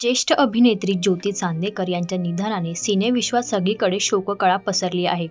ज्येष्ठ अभिनेत्री ज्योती चांदेकर यांच्या निधनाने सिनेविश्वात सगळीकडे शोककळा पसरली आहे.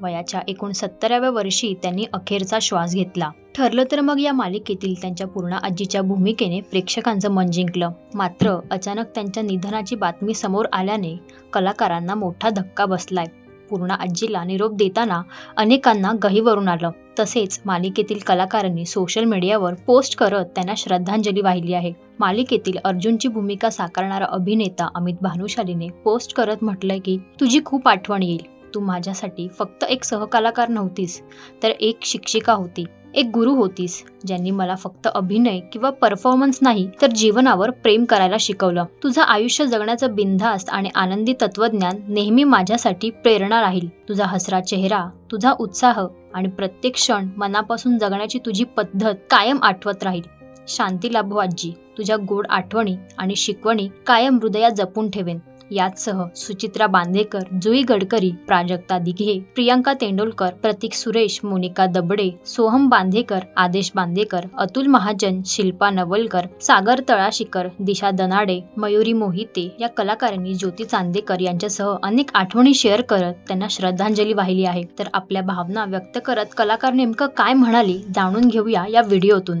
वयाच्या एकोणसत्तराव्या वर्षी त्यांनी अखेरचा श्वास घेतला. ठरलं तर मग या मालिकेतील त्यांच्या पूर्ण आजीच्या भूमिकेने प्रेक्षकांचं मन जिंकलं. मात्र अचानक त्यांच्या निधनाची बातमी समोर आल्याने कलाकारांना मोठा धक्का बसलाय. पूर्ण आजीला निरोप देताना अनेकांना गहीवरून आलं. तसेच मालिकेतील कलाकारांनी सोशल मीडियावर पोस्ट करत त्यांना श्रद्धांजली वाहिली आहे. मालिकेतील अर्जुनची भूमिका साकारणारा अभिनेता अमित भानुशालीने पोस्ट करत म्हटलंय की तुझी खूप आठवण येईल. तू माझ्यासाठी फक्त एक सहकलाकार नव्हतीस तर एक शिक्षिका होती. एक गुरु होतीस ज्यांनी मला फक्त अभिनय किंवा परफॉर्मन्स नाही तर जीवनावर प्रेम करायला शिकवलं. तुझं आयुष्य जगण्याचं बिनधास्त आणि आनंदी तत्वज्ञान नेहमी माझ्यासाठी प्रेरणा राहील. तुझा हसरा चेहरा तुझा उत्साह आणि प्रत्येक क्षण मनापासून जगण्याची तुझी पद्धत कायम आठवत राहील. शांती लाभो आजी तुझ्या गोड आठवणी आणि शिकवणी कायम हृदयात जपून ठेवेन. याचसह सुचित्रा बांदेकर जुई गडकरी प्राजक्ता दिघे प्रियांका तेंडोलकर प्रतीक सुरेश मोनिका दबडे सोहम बांदेकर आदेश बांदेकर अतुल महाजन शिल्पा नवलकर सागर तळाशिकर दिशा दनाडे मयुरी मोहिते या कलाकारांनी ज्योती चांदेकर यांच्यासह अनेक आठवणी शेअर करत त्यांना श्रद्धांजली वाहिली आहे. तर आपल्या भावना व्यक्त करत कलाकार नेमकं काय म्हणाले जाणून घेऊया या व्हिडिओतून.